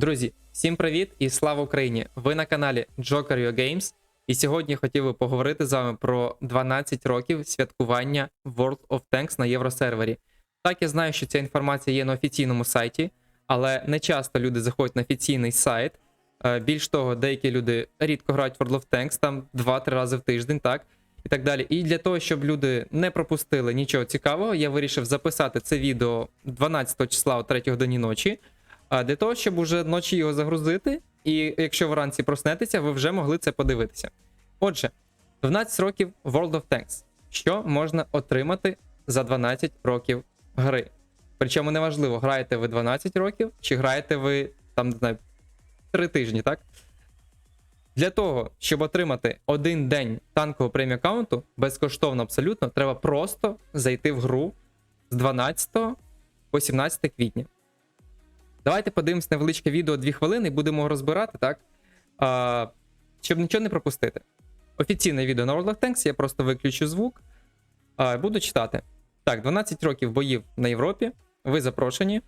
Друзі, всім привіт і слава Україні! Ви на каналі Joker Games. І сьогодні хотів би поговорити з вами про 12 років святкування World of Tanks на євросервері. Так, я знаю, що ця інформація є на офіційному сайті, але не часто люди заходять на офіційний сайт. Е, Більш того, деякі люди рідко грають в World of Tanks, там 2-3 рази в тиждень, так? І так далі. І для того, щоб люди не пропустили нічого цікавого, я вирішив записати це відео 12 числа о 3 годині ночі. А для того, щоб уже ночі його загрузити, і якщо вранці проснетеся, ви вже могли це подивитися. Отже, 12 років World of Tanks. Що можна отримати за 12 років гри? Причому неважливо, граєте ви 12 років, чи граєте ви там, не знаю, 3 тижні, так? Для того, щоб отримати один день танкового преміум аккаунту, безкоштовно абсолютно, треба просто зайти в гру з 12 по 17 квітня. Давайте подивимось невеличке відео 2 хвилини і будемо розбирати, так? А, щоб нічого не пропустити. Офіційне відео на World of Tanks, я просто виключу звук. А, буду читати. Так, 12 років боїв на Європі. Ви запрошені.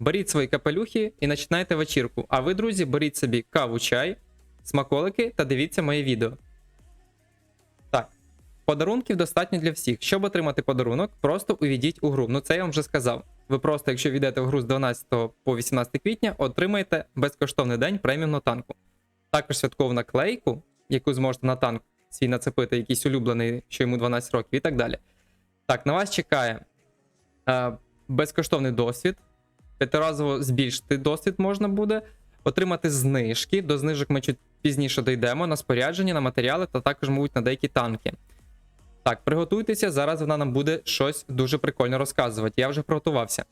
Беріть свої капелюхи і починайте вечірку. А ви, друзі, беріть собі каву, чай, смаколики та дивіться моє відео. Так. Подарунків достатньо для всіх. Щоб отримати подарунок, просто увійдіть у гру. Ну це я вам вже сказав. Ви просто, якщо війдете в гру з 12 по 18 квітня, отримаєте безкоштовний день преміумного танку. Також святкову наклейку, яку зможете на танк свій нацепити, якийсь улюблений, що йому 12 років, і так далі. Так, на вас чекає е, безкоштовний досвід. П'ятиразово збільшити досвід можна буде, отримати знижки. До знижок ми чуть пізніше дійдемо на спорядження, на матеріали та також, мабуть, на деякі танки. Так, приготуйтеся, зараз вона нам буде щось дуже прикольно розказувати. Я вже приготувався.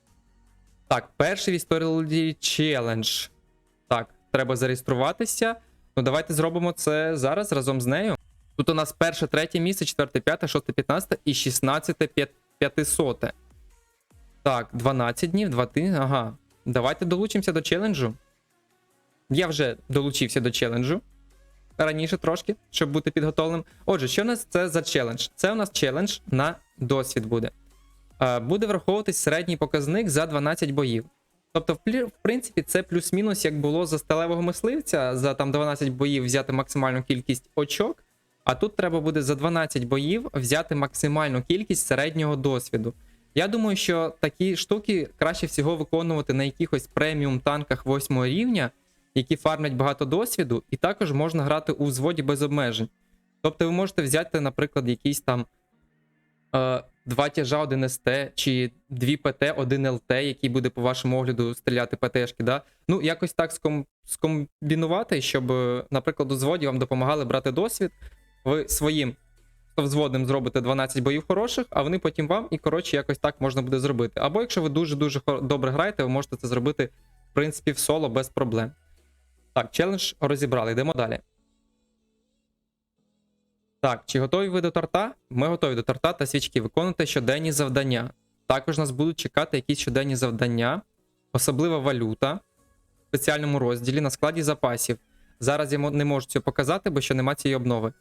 Так, перший в історії челендж. Так, треба зареєструватися. Ну, давайте зробимо це зараз разом з нею. Тут у нас перше, третє місце, четверте, п'яте, шосте, п'ятнадцяте і шістнадцяте п'ят- п'ятисоте. Так, 12 днів, 2 тижні. Ага. Давайте долучимося до челенджу. Я вже долучився до челенджу раніше трошки, щоб бути підготовленим. Отже, що у нас це за челендж? Це у нас челендж на досвід буде. Е, Буде враховуватись середній показник за 12 боїв. Тобто, в в принципі, це плюс-мінус, як було за сталевого мисливця, за там 12 боїв взяти максимальну кількість очок. А тут треба буде за 12 боїв взяти максимальну кількість середнього досвіду. Я думаю, що такі штуки краще всього виконувати на якихось преміум танках 8 рівня, які фармлять багато досвіду, і також можна грати у взводі без обмежень. Тобто ви можете взяти, наприклад, якийсь там е, два тяжа, один СТ, чи дві ПТ, один ЛТ, який буде, по вашому огляду, стріляти ПТшки. Да? Ну, якось так ском- скомбінувати, щоб, е, наприклад, у взводі вам допомагали брати досвід. Ви своїм взводним зробите 12 боїв хороших, а вони потім вам, і коротше, якось так можна буде зробити. Або якщо ви дуже-дуже добре граєте, ви можете це зробити, в принципі, в соло без проблем. Так, челендж розібрали, йдемо далі. Так, чи готові ви до торта? Ми готові до торта та свічки. Виконуйте щоденні завдання. Також нас будуть чекати якісь щоденні завдання, особлива валюта в спеціальному розділі на складі запасів. Зараз я не можу цього показати, бо ще нема цієї обнови.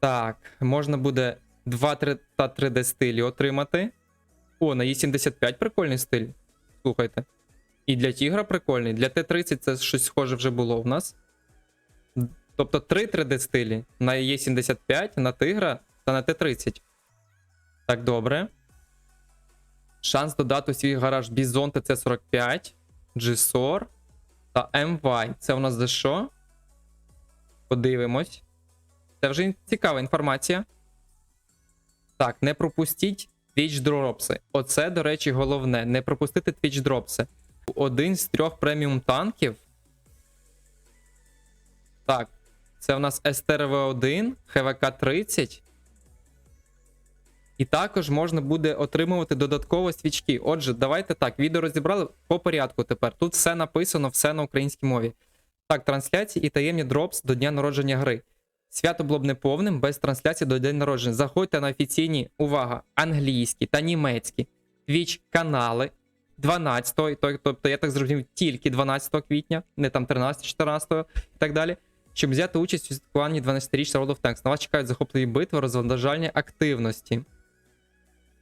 Так, можна буде 2 3 та 3D стилі отримати. О, на Е75 прикольний стиль. Слухайте. І для Тігра прикольний. Для Т-30 це щось схоже вже було в нас. Тобто 3 3D стилі на Е75, на Тигра та на Т-30. Так, добре. Шанс додати у свій гараж Bison TC45, GSOR та MY. Це у нас за що? Подивимось. Це вже цікава інформація. Так, не пропустіть Twitch дропси. Оце, до речі, головне. Не пропустити Twitch дропси. Один з трьох преміум танків. Так, це у нас СТРВ-1, ХВК-30. І також можна буде отримувати додатково свічки. Отже, давайте так, відео розібрали по порядку тепер. Тут все написано, все на українській мові. Так, трансляції і таємні дропс до дня народження гри. Свято було б неповним без трансляції до день народження. Заходьте на офіційні, увага, англійські та німецькі Twitch канали 12-го, тобто я так зрозумів, тільки 12 квітня, не там 13, 14 і так далі. Щоб взяти участь у святкуванні 12-річного World of Tanks. На вас чекають захопливі битви, розвантажальні активності.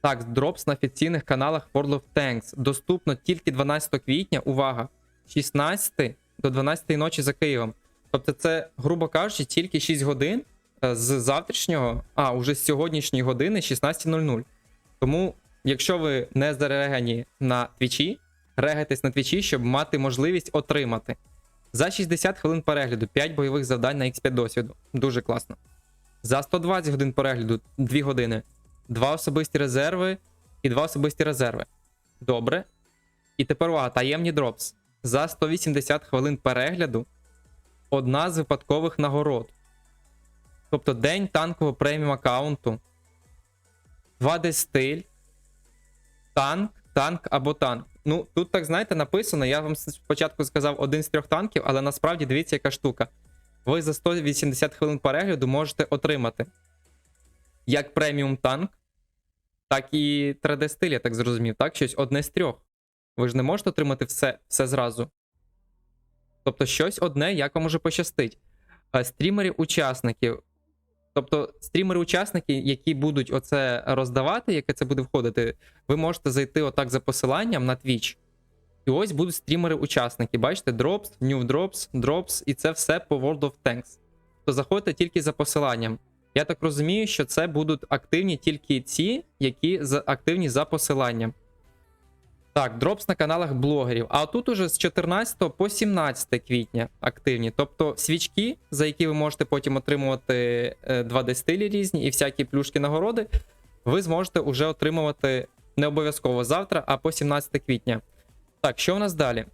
Так, дропс на офіційних каналах World of Tanks. Доступно тільки 12 квітня. Увага! 16 до 12 ночі за Києвом. Тобто, це, грубо кажучи, тільки 6 годин е, з завтрашнього, а уже з сьогоднішньої години 16.00. Тому, якщо ви не зарегені на твічі, регайтесь на твічі, щоб мати можливість отримати. За 60 хвилин перегляду 5 бойових завдань на X5 досвіду. Дуже класно. За 120 годин перегляду 2 години. 2 особисті резерви і 2 особисті резерви. Добре. І тепер увага, таємні дропс. За 180 хвилин перегляду одна з випадкових нагород. Тобто день танкового преміум аккаунту. 2D стиль. Танк, танк або танк. Ну, тут так знаєте, написано. Я вам спочатку сказав один з трьох танків, але насправді дивіться, яка штука. Ви за 180 хвилин перегляду можете отримати як преміум танк, так і 3D стиль, я так зрозумів, так? Щось одне з трьох. Ви ж не можете отримати все, все зразу. Тобто, щось одне, як вам може пощастить. А стрімери учасників. Тобто, стрімери-учасники, які будуть оце роздавати, яке це буде входити, ви можете зайти отак за посиланням на Twitch. І ось будуть стрімери-учасники. Бачите, Drops, New Drops, Drops, і це все по World of Tanks. То заходьте тільки за посиланням. Я так розумію, що це будуть активні тільки ці, які активні за посиланням. Так, дропс на каналах блогерів. А тут уже з 14 по 17 квітня активні. Тобто свічки, за які ви можете потім отримувати е, 2D стилі різні і всякі плюшки нагороди, ви зможете вже отримувати не обов'язково завтра, а по 17 квітня. Так, що у нас далі?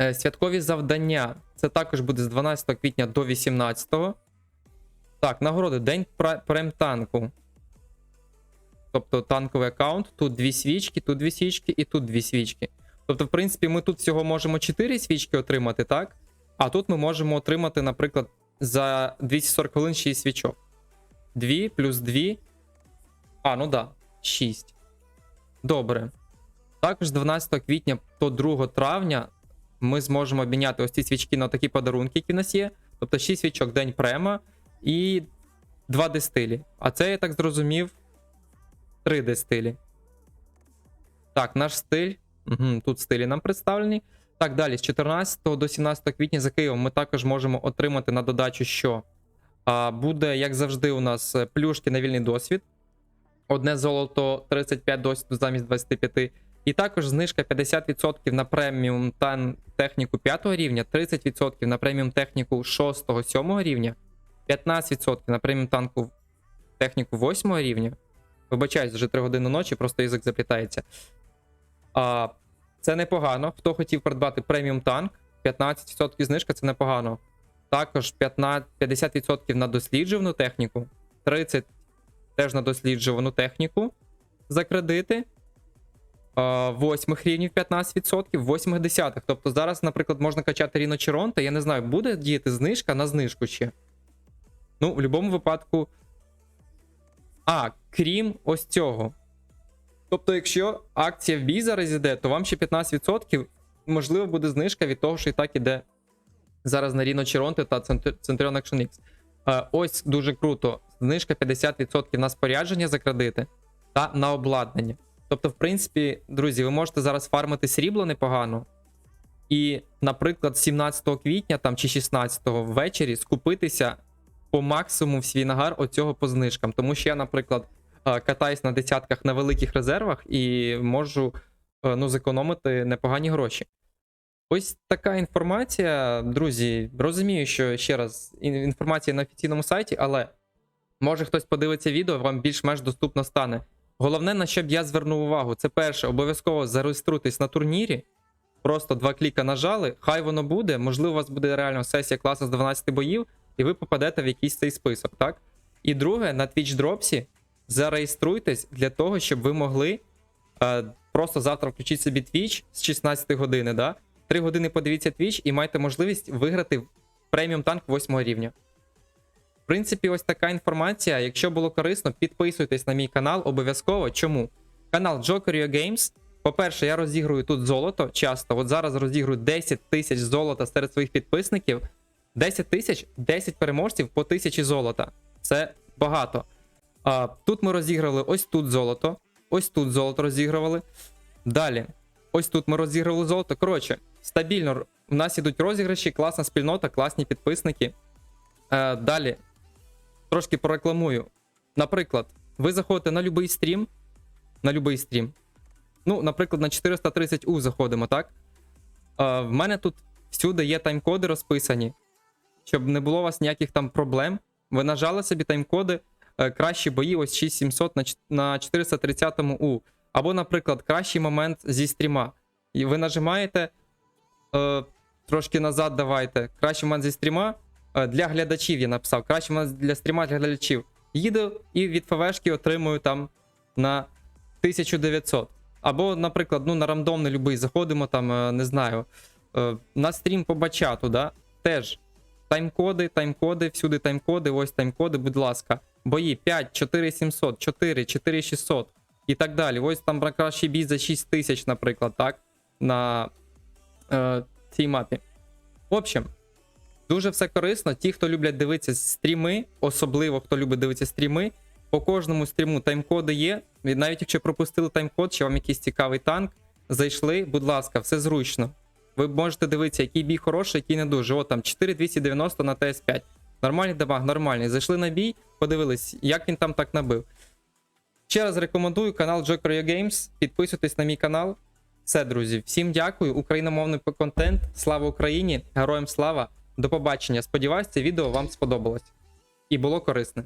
Е, Святкові завдання. Це також буде з 12 квітня до 18. Так, нагороди. День прем-танку. Тобто танковий аккаунт, тут дві свічки, тут дві свічки і тут дві свічки. Тобто, в принципі, ми тут всього можемо 4 свічки отримати, так? А тут ми можемо отримати, наприклад, за 240 хвилин 6 свічок. 2 плюс 2. А, ну да, 6. Добре. Також 12 квітня до 2 травня ми зможемо обміняти ось ці свічки на такі подарунки, які в нас є. Тобто 6 свічок день према і 2D стилі. А це, я так зрозумів, 3D стилі. Так, наш стиль. Угу, тут стилі нам представлені. Так, далі, з 14 до 17 квітня за Києвом ми також можемо отримати на додачу, що а, буде, як завжди, у нас е, плюшки на вільний досвід. Одне золото 35 досвіду замість 25. І також знижка 50% на преміум тан техніку 5 рівня, 30% на преміум техніку 6-7 рівня, 15% на преміум танку техніку 8 рівня. Вибачаюсь, вже 3 години ночі, просто язик заплітається. А, це непогано. Хто хотів придбати преміум танк, 15% знижка це непогано. Також 15, 50% на досліджувану техніку, 30% теж на досліджувану техніку за кредити. А, Восьмих рівнів 15%, восьмих десятих. Тобто зараз, наприклад, можна качати Ріно Черонта. Я не знаю, буде діяти знижка на знижку ще. Ну, в будь-якому випадку. А, крім ось цього. Тобто, якщо акція в бій зараз іде, то вам ще 15%, можливо, буде знижка від того, що і так іде зараз на Rhino Chironte та Cent- Centurion Action X. Ось дуже круто. Знижка 50% на спорядження за кредити та на обладнання. Тобто, в принципі, друзі, ви можете зараз фармити срібло непогано. І, наприклад, 17 квітня там, чи 16 ввечері скупитися по максимуму в свій нагар оцього по знижкам. Тому що я, наприклад, е, катаюсь на десятках на великих резервах і можу е, ну, зекономити непогані гроші. Ось така інформація, друзі. Розумію, що ще раз інформація на офіційному сайті, але може хтось подивиться відео, вам більш-менш доступно стане. Головне, на що б я звернув увагу, це перше, обов'язково зареєструйтесь на турнірі. Просто два кліка нажали, хай воно буде. Можливо, у вас буде реально сесія класу з 12 боїв, і ви попадете в якийсь цей список, так? І друге, на Twitch Dropsі зареєструйтесь для того, щоб ви могли е, просто завтра включити собі Twitch з 16 години, да? 3 години подивіться Twitch і маєте можливість виграти преміум танк 8 рівня. В принципі, ось така інформація. Якщо було корисно, підписуйтесь на мій канал обов'язково. Чому? Канал Jokerio Games. По-перше, я розігрую тут золото часто. От зараз розігрую 10 тисяч золота серед своїх підписників. 10 тисяч, 10 переможців по 1000 золота. Це багато. А, тут ми розіграли ось тут золото. Ось тут золото розігрували. Далі. Ось тут ми розіграли золото. Коротше, стабільно У нас ідуть розіграші, класна спільнота, класні підписники. Е, далі трошки порекламую. Наприклад, ви заходите на будь-який стрім. На будь-який стрім. Ну, наприклад, на 430U заходимо, так? Е, в мене тут всюди є тайм-коди розписані, щоб не було у вас ніяких там проблем. Ви нажали собі тайм-коди, е, кращі бої, ось 6700 на, 430U. Або, наприклад, кращий момент зі стріма. І ви нажимаєте е, трошки назад, давайте. Кращий момент зі стріма е, для глядачів я написав. Кращий момент для стріма для глядачів. Їду і від ФВшки отримую там на 1900. Або, наприклад, ну, на рандомний любий заходимо, там, е, не знаю, на стрім по бачату, да? теж тайм-коди, тайм-коди, всюди тайм-коди, ось тайм-коди, будь ласка. Бої 5, 4700, 4, 4600 і так далі. Ось там кращий бій за 6000, наприклад, так? На е, цій мапі. В общем, дуже все корисно. Ті, хто люблять дивитися стріми, особливо хто любить дивитися стріми, по кожному стріму тайм-коди є. Навіть якщо пропустили тайм-код, чи вам якийсь цікавий танк, зайшли, будь ласка, все зручно. Ви можете дивитися, який бій хороший, який не дуже. От там 4290 на ТС5. Нормальний дамаг, нормальний. Зайшли на бій, подивились, як він там так набив. Ще раз рекомендую канал Joker Games. Підписуйтесь на мій канал. Все, друзі, всім дякую. Україномовний контент. Слава Україні! Героям слава! До побачення. Сподіваюсь, це відео вам сподобалось і було корисне.